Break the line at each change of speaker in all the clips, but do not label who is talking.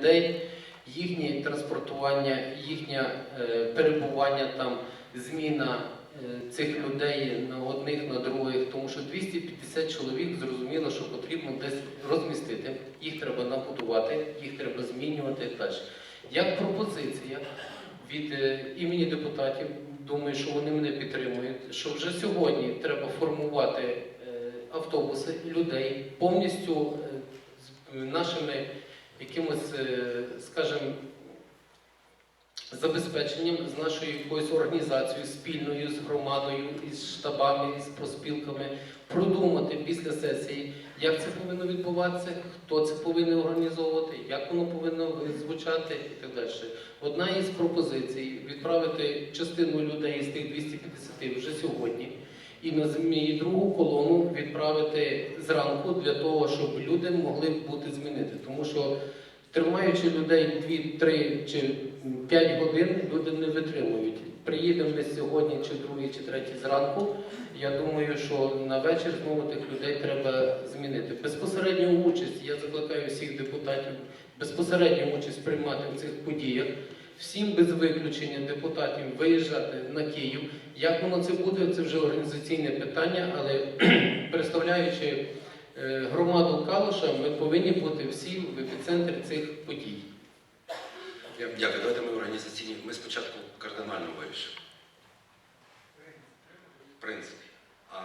людей, їхнє транспортування, їхнє е, перебування там, зміна е, цих людей на одних, на других, тому що 250 чоловік зрозуміло, що потрібно десь розмістити, їх треба набудувати, їх треба змінювати далі. Як пропозиція від е, імені депутатів, думаю, що вони мене підтримують, що вже сьогодні треба формувати автобуси, людей повністю нашими якимось, е, скажімо, забезпеченням з нашою якоюсь організацією, спільною з громадою, із штабами, із проспілками, продумати після сесії, як це повинно відбуватися, хто це повинен організовувати, як воно повинно звучати і так далі. Одна із пропозицій відправити частину людей з тих 250 вже сьогодні. І на змі другу колону відправити зранку для того, щоб люди могли бути змінити. Тому що тримаючи людей 2, 3 чи 5 годин, люди не витримують. Приїдемо ми сьогодні, чи другий, чи третій зранку. Я думаю, що на вечір знову тих людей треба змінити. Безпосередню участь, я закликаю всіх депутатів безпосередню участь приймати в цих подіях. Всім без виключення депутатів виїжджати на Київ. Як воно це буде, це вже організаційне питання, але представляючи е, громаду Калуша, ми повинні бути всі в епіцентрі цих подій.
Дякую. Давайте ми організаційні. Ми спочатку кардинально вирішимо. В принципі. А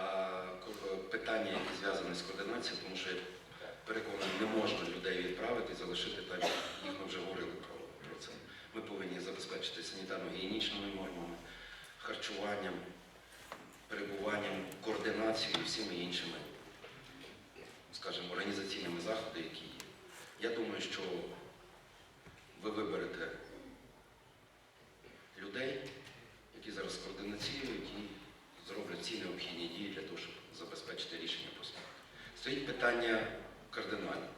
питання, які зв'язані з координацією, тому що я переконаний, не можна людей відправити залишити так, як ми вже говорили про. Ми повинні забезпечити санітарно-гігієнічними нормами, харчуванням, перебуванням, координацією і всіми іншими, скажімо, організаційними заходами, які є. Я думаю, що ви виберете людей, які зараз координаційно, які зроблять ці необхідні дії для того, щоб забезпечити рішення по справі. Стоїть питання кардинальне.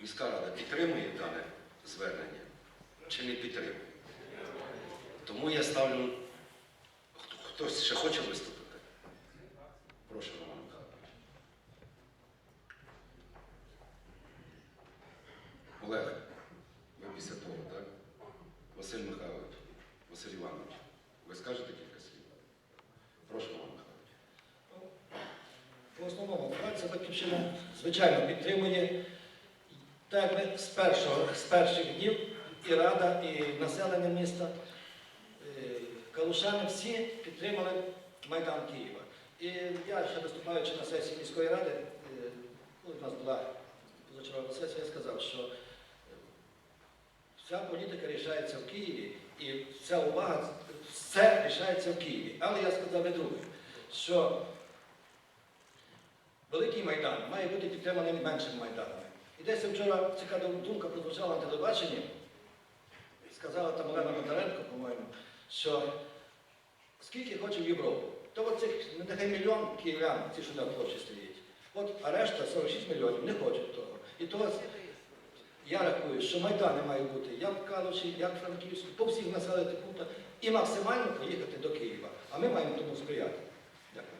Міська рада підтримує дане звернення чи не підтримує? Тому я ставлю. Хтось ще хоче виступити? Прошу, Роман Михайлович. Олег, ви після того, так? Василь Михайлович, Василь Іванович, ви скажете кілька слів? Прошу, Роман Михайлович.
По основному фракція Батьківщина, звичайно, підтримує. Так ми з, першого, з перших днів і Рада, і населення міста, е, калушани всі підтримали Майдан Києва. І я ще виступаючи на сесії міської ради, е, коли в нас була позачергова сесія, я сказав, що е, вся політика рішається в Києві і вся увага, все рішається в Києві. Але я сказав і друге, що Великий Майдан має бути підтриманий меншими майданами. І десь вчора цікава думка прозвучала на телебаченні, сказала там Олена Бондаренко, по-моєму, що скільки хоче в Європу, то от нехай мільйон київлян, ці, що на площі стоять, от, а решта 46 мільйонів не хочуть того. І того я рахую, що майдани мають бути як в Калуші, як в Франківську, по всіх населених пунктах і максимально поїхати до Києва. А ми маємо тому сприяти. Дякую.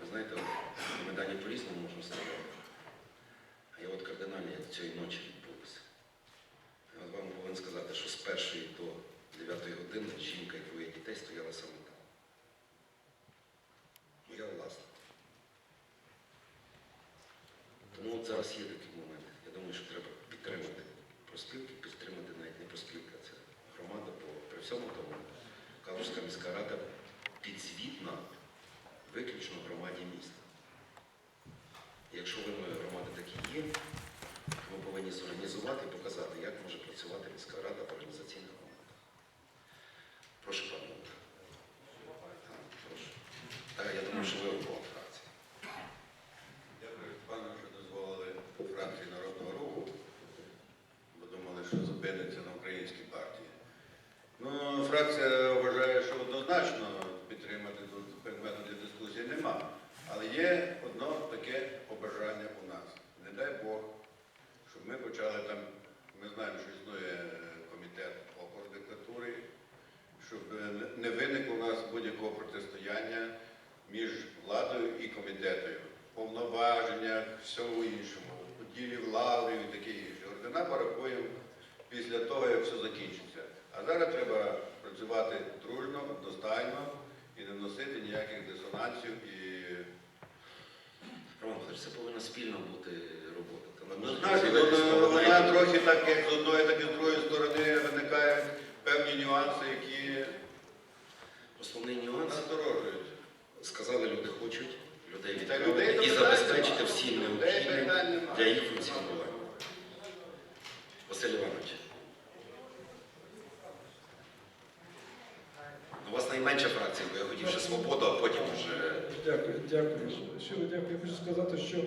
Ви знаєте, в Майдані по-різному можна сказати. А я от кардинально як цієї ночі відбулося. Я от вам повинен сказати, що з першої до 9 години жінка і двоє дітей стояла саме там. Моя власна. Тому от зараз є такий момент. Я думаю, що треба підтримати проспілки, підтримати навіть не проспілки, а це громада, бо при всьому тому Калужська рада підзвітна виключно громаді міста. Якщо вимоги громади такі є, ми повинні зорганізувати і показати, як може працювати міська рада організаційна громада. Прошу, пане Олег. Так, Прошу. Так, я думаю, що ви обоє фракції.
Дякую, пане, що дозволили фракції Народного руху, бо думали, що зупиниться на українській партії. Ну, фракція вважає, що однозначно підтримати тут предмету для дискусії нема. Але є одно таке побажання у нас. Не дай Бог, щоб ми почали там, ми знаємо, що існує е, комітет опор диктатури, щоб е, не виникло у нас будь-якого протистояння між владою і комітетом, повноваженнях, всьому іншому, поділі влади, Порахуємо після того, як все закінчиться. А зараз треба працювати дружно, одностайно і не носити ніяких дисонансів і
Роман це повинна спільно бути робота.
Ну, вона, трохи так, як з одної, так і з другої сторони виникають певні нюанси, які
Основний нюанс,
насторожують.
сказали, люди хочуть, людей
Та людей
і забезпечити всім. Необхідним для їх функціонування. Василь Іванович. У вас найменша фракція, бо я хотів ще свободу, а потім вже.
Дякую, дякую. Щиро дякую. Я хочу сказати, що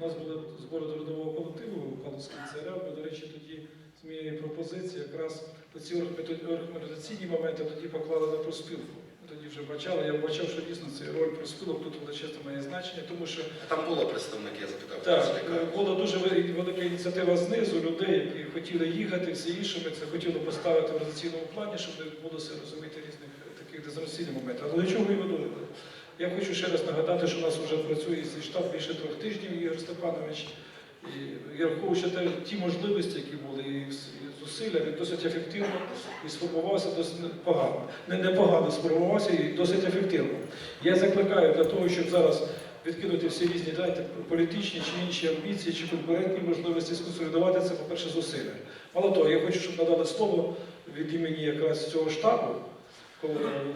у нас були збори трудового колективу у Калуській ЦРЛ. Ми, до речі, тоді з моєї пропозиції якраз оці організаційні моменти тоді поклали на проспілку. Тоді вже бачали, я бачив, що дійсно ця роль проспілок тут величезне має значення, тому що
Там було представник, я запитав
так,
представника.
е, була дуже велика ініціатива знизу людей, які хотіли їхати, все інше. Ми це хотіли поставити в організаційному плані, щоб не було все розуміти різних таких дезорганізаційних моментів. Але до чого я веду? Я хочу ще раз нагадати, що у нас вже працює цей штаб більше трьох тижнів, Ігор Степанович. І враховуючи ті можливості, які були, і зусилля, він досить ефективно і сформувався досить непогано. Не непогано сформувався і досить ефективно. Я закликаю для того, щоб зараз відкинути всі різні знаєте, політичні чи інші амбіції, чи конкурентні можливості сконсолідувати це, по-перше, зусилля. Мало того, я хочу, щоб надали слово від імені якраз цього штабу,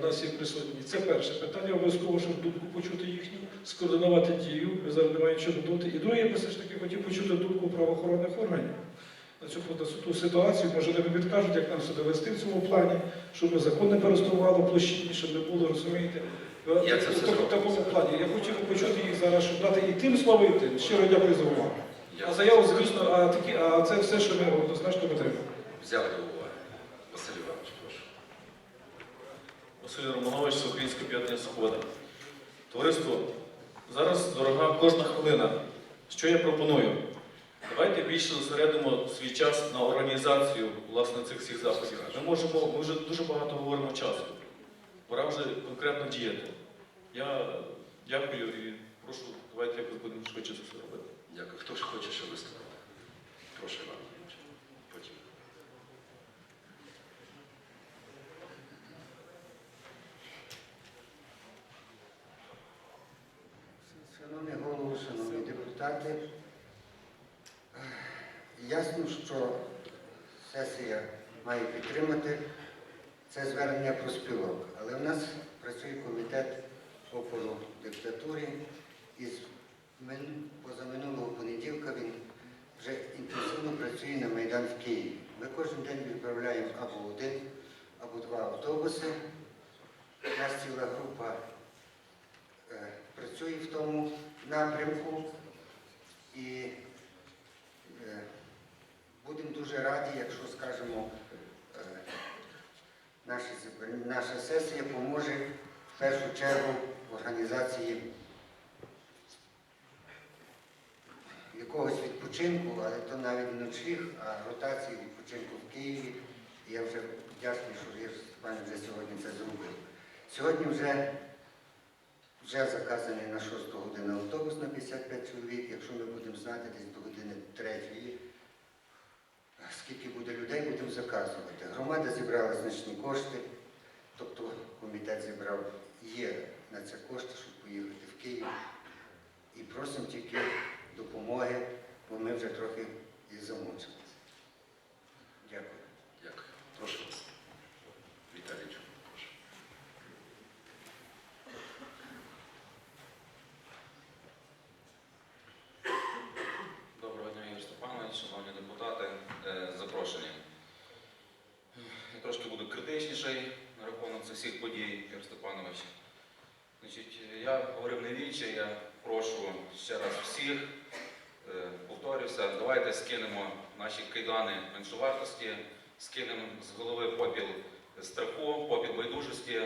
у нас є присутні. Це перше питання, обов'язково, щоб думку почути їхню, скоординувати дію, ми зараз не маємо чого додати. І друге, я все ж таки хотів почути думку правоохоронних органів. На цю на цю ситуацію, може, вони підкажуть, як нам себе вести в цьому плані, щоб ми закон не переставували площині, щоб не було, розумієте.
Я це все
в такому плані. Я хотів би почути їх зараз, щоб дати і тим слово, і тим. Щиро дякую за увагу. А заяву, звісно, а, такі, а це все, що ми однозначно витримуємо.
взяв до уваги. Василь Іванович.
Василь Романович, Всеукраїнська п'ятня Свобода. Товариство, зараз дорога кожна хвилина. Що я пропоную? Давайте більше зосередимо свій час на організацію власне цих всіх заходів. Ми можемо, ми вже дуже багато говоримо часу. Пора вже конкретно діяти. Я дякую і прошу, давайте якось будемо швидше це все робити.
Дякую. Хто ж хоче ще виступити? Прошу Іван Іванович. Потім.
Шановний голово, шановні депутати, е, ясно, що сесія має підтримати це звернення про спілок. Але в нас працює комітет опору диктатурі і з мин- позаминулого понеділка він вже інтенсивно працює на Майдан в Києві. Ми кожен день відправляємо або один, або два автобуси. У нас ціла група е, працює в тому напрямку і е, будемо дуже раді, якщо скажемо, е, наша, наша сесія поможе в першу чергу в організації якогось відпочинку, але то навіть не ночліг, а ротації відпочинку в Києві. І я вже вдячний, що Ігор Степанович вже сьогодні це зробив. Сьогодні вже вже заказаний на 6 годину автобус на 55 чоловік. Якщо ми будемо знати десь до години 3, скільки буде людей, будемо заказувати. Громада зібрала значні кошти, тобто комітет зібрав, є на це кошти, щоб поїхати в Київ. І просимо тільки допомоги, бо ми вже трохи і замучилися. Дякую.
Прошу вас. Віталій Чук, прошу.
Доброго дня, Ігор Степанович, шановні депутати, е, запрошені. Я трошки буду на рахунок цих всіх подій, Ігор Степанович. Значить, я говорив не віче, я прошу ще раз всіх, е, повторюся, давайте скинемо наші кайдани меншовартості, скинемо з голови попіл страху, попіл байдужості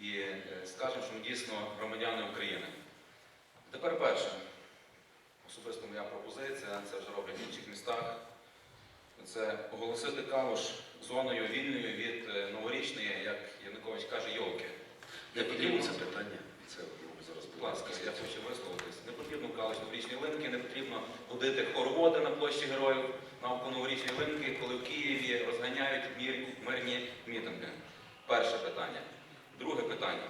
і е, скажемо, що ми дійсно громадяни України. Тепер перше. Особисто моя пропозиція, це вже роблять в інших містах. Це оголосити Калуш зоною вільною від е, новорічної, як Янукович каже, йолки.
Я підніму це питання, це зараз
Будь ласка, я хочу висловитись. Не потрібно калиш новорічні линки, не потрібно ходити хороводи на площі героїв навколо новорічні линки, коли в Києві розганяють мирні мітинги. Перше питання. Друге питання.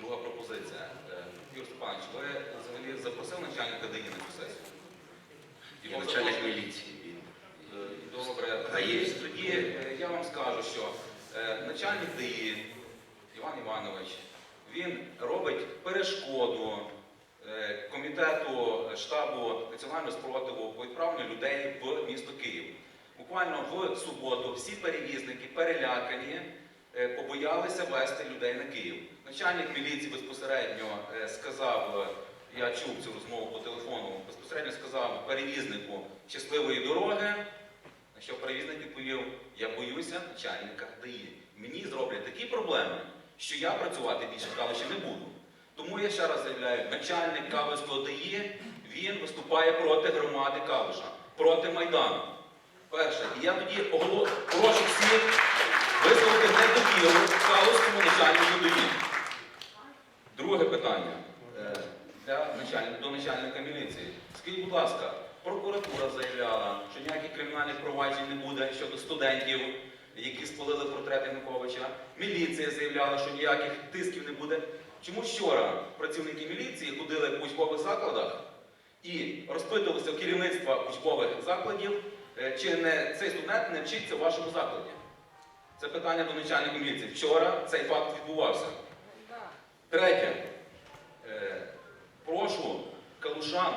Друга пропозиція. Е, Юрій Степанович, ви взагалі запросив начальника ДАІ на цю сесію?
І начальник міліції.
Добре.
Є?
Тоді е, я вам скажу, що е, начальник ДІ Іван Іванович, він робить перешкоду е, комітету штабу національного спротиву по відправленню людей в місто Київ. Буквально в суботу всі перевізники перелякані, побоялися вести людей на Київ. Начальник міліції безпосередньо сказав, я чув цю розмову по телефону, безпосередньо сказав перевізнику щасливої дороги. На що перевізник відповів, я боюся начальника ДАІ. Мені зроблять такі проблеми, що я працювати більше в Калуші не буду. Тому я ще раз заявляю, начальник Калуського ДАІ, він виступає проти громади Калуша, проти Майдану. Перше, і я тоді оголо- прошу всіх висловити недовіру Калуському начальнику ДАІ. Друге питання е, для начальника, до начальника міліції. Скажіть, будь ласка, прокуратура заявляла, що ніяких кримінальних проваджень не буде щодо студентів, які спалили портрет Януковича. Міліція заявляла, що ніяких тисків не буде. Чому вчора працівники міліції ходили в учбових закладах і розпитувалися у керівництва учбових закладів, е, чи не цей студент не вчиться в вашому закладі? Це питання до начальника міліції. Вчора цей факт відбувався. Третє. Е, прошу калушан,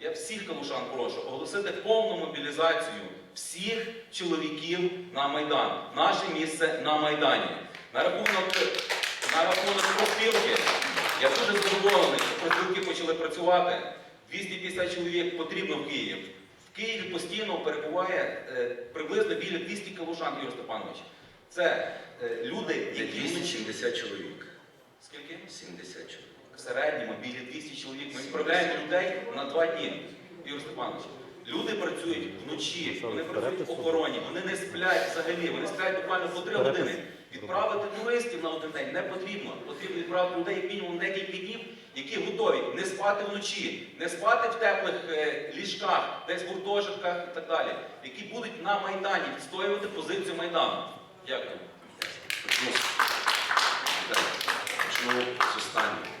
я всіх калушан прошу оголосити повну мобілізацію всіх чоловіків на Майдан. Наше місце на Майдані. На рахунок, на рахунок профспілки, я дуже задоволений, що профспілки почали працювати. 250 чоловік потрібно в Київ. В Києві постійно перебуває е, приблизно біля 200 калушан, Ігор Степанович. Це е, люди, які...
270 чоловік.
Скільки?
70 чоловік.
В середньому біля 200 чоловік. Ми відправляємо людей на два дні. Ігор Степанович, люди працюють вночі, вони працюють в охороні, вони не сплять взагалі, вони сплять буквально по три години. Відправити туристів на один день не потрібно. Потрібно відправити людей як мінімум декілька днів, які готові не спати вночі, не спати в теплих е, ліжках, десь в гуртожитках і так далі, які будуть на Майдані відстоювати позицію Майдану. Дякую.
Почну з останнього.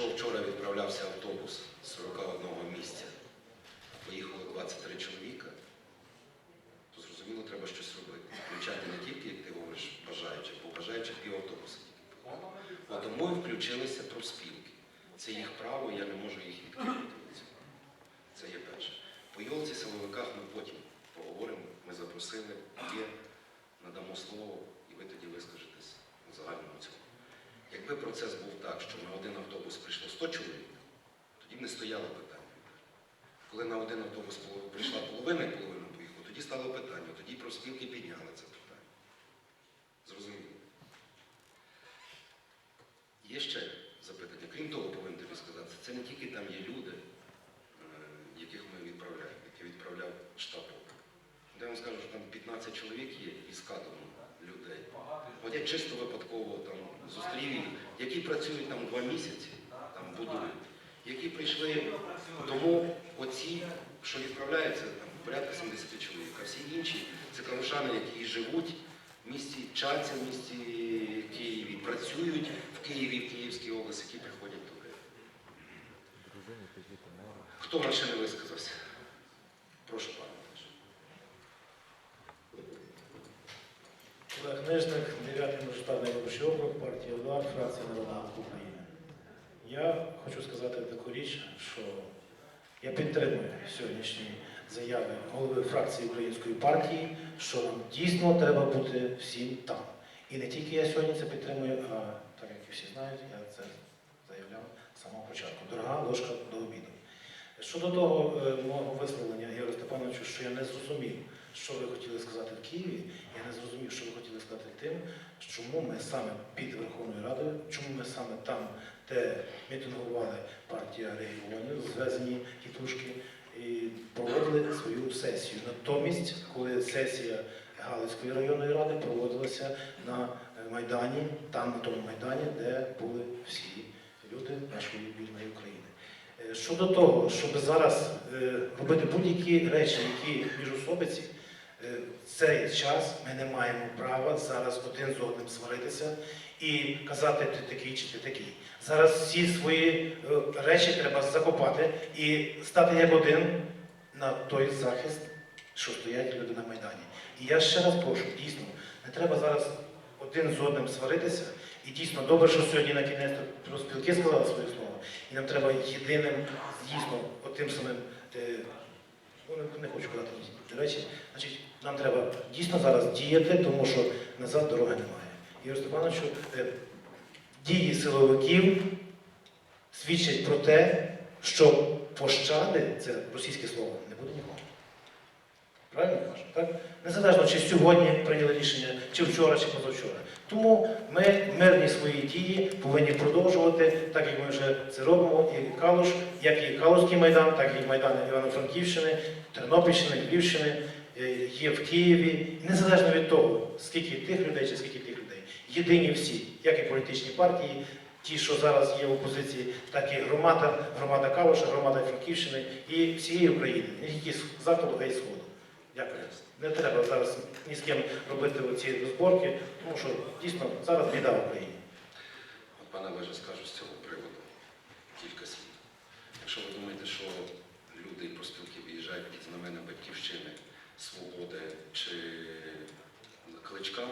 Якщо вчора відправлявся автобус з 41 місця, поїхало 23 чоловіка, то зрозуміло, треба щось робити. Включати не тільки, як ти говориш, бажаючих, бо бажаючих пів автобуса тільки. От Тому включилися профспілки. Це їх право, я не можу їх відкинути. Це є перше. По Йолці, силовиках ми потім поговоримо. Ми запросили, є, надамо слово, і ви тоді вискажетесь у загальному цьому. Якби процес був так, що на один автобус прийшло 100 чоловік, тоді б не стояло питання. Коли на один автобус прийшла половина і половина поїхала, тоді стало питання, тоді профспілки підняли це питання. Зрозуміло. Є ще запитання. Крім того, повинен тобі сказати, це не тільки там є люди, е, яких ми відправляємо, які відправляв штаб. ОК. Я вам скажу, що там 15 чоловік є із кадром людей. От я чисто випадково там зустрів які працюють там два місяці, там будують, які прийшли, тому оці, що відправляються, там порядка 70 чоловік, а всі інші це калушани, які живуть в місті Чаця, в місті Києві, працюють в Києві, в Київській області, які приходять туди. Хто в ще не висказався? Прошу, пане.
Олег Книжник, 9 мажоритарний виборчий округ, партія УДАР, фракція Руху України. Я хочу сказати таку річ, що я підтримую сьогоднішні заяви голови фракції Української партії, що нам дійсно треба бути всім там. І не тільки я сьогодні це підтримую, а так як і всі знають, я це заявляв з самого початку. Дорога ложка до обіду. Щодо того е, мого висловлення, Ігорю Степановичу, що я не зрозумів, що ви хотіли сказати в Києві, я не зрозумів, що ви хотіли сказати тим, чому ми саме під Верховною Радою, чому ми саме там, де мітингували партія регіонів, звезені тітушки, і проводили свою сесію. Натомість, коли сесія Галицької районної ради проводилася на Майдані, там на тому Майдані, де були всі люди нашої вільної України. Е, Щодо того, щоб зараз е, робити будь-які речі, які міжособиці, е, в цей час ми не маємо права зараз один з одним сваритися і казати ти такий чи ти такий. Зараз всі свої е, речі треба закопати і стати як один на той захист, що стоять люди на Майдані. І я ще раз прошу, дійсно, не треба зараз один з одним сваритися. І дійсно добре, що сьогодні на кінець спілки сказали своє слово. І нам треба єдиним, дійсно, отим самим, е, не- хочу казати ті речі, значить, нам треба дійсно зараз діяти, тому що назад дороги немає. Ігор Степановичу, е, дії силовиків свідчать про те, що пощади, це російське слово, не буде нікому. Правильно кажу? Так? Незалежно, чи сьогодні прийняли рішення, чи вчора, чи позавчора. Тому ми мирні свої дії повинні продовжувати, так як ми вже це робимо, і Калуш, як і Калузький майдан, так і Майдан Івано-Франківщини, Тернопільщини, Львівщини, е, є в Києві. Незалежно від того, скільки тих людей чи скільки тих людей, єдині всі, як і політичні партії, ті, що зараз є в опозиції, так і громада, громада Калуша, громада Франківщини і всієї України, з заходу, й сходу. Дякую. Не треба зараз ні з ким робити оці розборки, тому що дійсно зараз біда в Україні.
От пане Олеже, скажу з цього приводу кілька слів. Якщо ви думаєте, що люди і профспілки виїжджають під знамена батьківщини, свободи чи кличка,